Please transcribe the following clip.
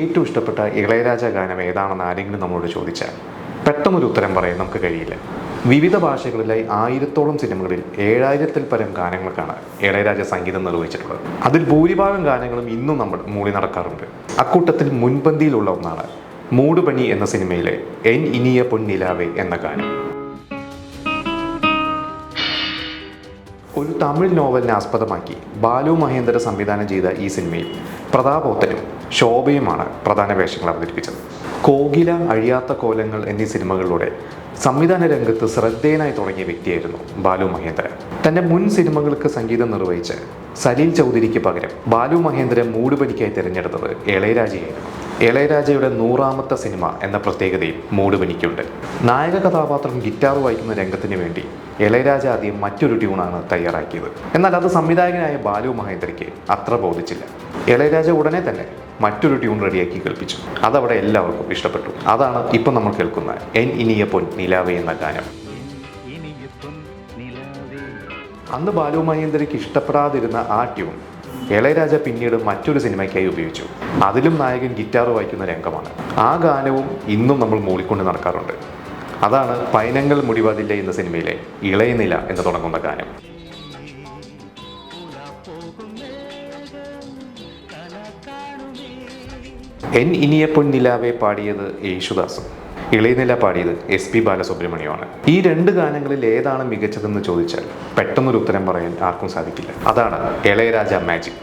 ഏറ്റവും ഇഷ്ടപ്പെട്ട ഇളയരാജ ഗാനം ഏതാണെന്ന് ആരെങ്കിലും നമ്മളോട് ചോദിച്ചാൽ പെട്ടെന്നൊരു ഉത്തരം പറയാൻ നമുക്ക് കഴിയില്ല. വിവിധ ഭാഷകളിലായി ആയിരത്തോളം സിനിമകളിൽ ഏഴായിരത്തിൽ പരം ഗാനങ്ങൾക്കാണ് ഇളയരാജ സംഗീതം നിർവഹിച്ചിട്ടുള്ളത്. അതിൽ ഭൂരിഭാഗം ഗാനങ്ങളും ഇന്നും നമ്മൾ മൂളി നടക്കാറുണ്ട്. അക്കൂട്ടത്തിൽ മുൻപന്തിയിലുള്ള ഒന്നാണ് മൂടുപണി എന്ന സിനിമയിലെ എൻ ഇനിയ പൊന്നിലാവേ എന്ന ഗാനം. ഒരു തമിഴ് നോവലിനെ ആസ്പദമാക്കി ബാലു മഹേന്ദ്ര സംവിധാനം ചെയ്ത ഈ സിനിമയിൽ പ്രതാപോത്തനും ശോഭയുമാണ് പ്രധാന വേഷങ്ങൾ അവതരിപ്പിച്ചത്. കോകില അഴിയാത്ത കോലങ്ങൾ എന്നീ സിനിമകളിലൂടെ സംവിധാന രംഗത്ത് ശ്രദ്ധേയനായി തുടങ്ങിയ വ്യക്തിയായിരുന്നു ബാലു മഹേന്ദ്രൻ. തന്റെ മുൻ സിനിമകൾക്ക് സംഗീതം നിർവഹിച്ച് സലീൽ ചൗധരിക്ക് പകരം ബാലു മഹേന്ദ്രൻ മൂടുപനിക്കായി തിരഞ്ഞെടുത്തത് ഇളയരാജയായിരുന്നു. ഇളയരാജയുടെ നൂറാമത്തെ സിനിമ എന്ന പ്രത്യേകതയും മൂടുപനിക്കുണ്ട് നായക കഥാപാത്രം ഗിറ്റാർ വായിക്കുന്ന രംഗത്തിന് വേണ്ടി ഇളയരാജ ആദ്യം മറ്റൊരു ട്യൂണാണ് തയ്യാറാക്കിയത്. എന്നാൽ അത് സംവിധായകനായ ബാലു മഹേന്ദ്രയ്ക്ക് അത്ര ബോധിച്ചില്ല. ഇളയരാജ ഉടനെ തന്നെ മറ്റൊരു ട്യൂൺ റെഡിയാക്കി കേൾപ്പിച്ചു. അതവിടെ എല്ലാവർക്കും ഇഷ്ടപ്പെട്ടു. അതാണ് ഇപ്പം നമ്മൾ കേൾക്കുന്ന എൻ ഇനിയ പൊൻ നിലാവേ എന്ന ഗാനം. അന്ന് ബാലു മഹേന്ദ്രയ്ക്ക് ഇഷ്ടപ്പെടാതിരുന്ന ആ ട്യൂൺ ഇളയരാജ പിന്നീട് മറ്റൊരു സിനിമയ്ക്കായി ഉപയോഗിച്ചു. അതിലും നായകൻ ഗിറ്റാർ വായിക്കുന്ന രംഗമാണ്. ആ ഗാനവും ഇന്നും നമ്മൾ മൂളിക്കൊണ്ട് നടക്കാറുണ്ട്. അതാണ് പൈനങ്ങൾ മുടിവാതില്ല എന്ന സിനിമയിലെ ഇളയനില എന്ന് തുടങ്ങുന്ന ഗാനം. എൻ ഇനിയപ്പൊൻ നിലാവെ പാടിയത് യേശുദാസും. ഇളയനില പാടിയത് എസ് പി ബാലസുബ്രഹ്മണ്യമാണ് ഈ രണ്ട് ഗാനങ്ങളിൽ ഏതാണ് മികച്ചതെന്ന് ചോദിച്ചാൽ പെട്ടെന്നൊരു ഉത്തരം പറയാൻ ആർക്കും സാധിക്കില്ല. അതാണ് ഇളയരാജ മാജിക്.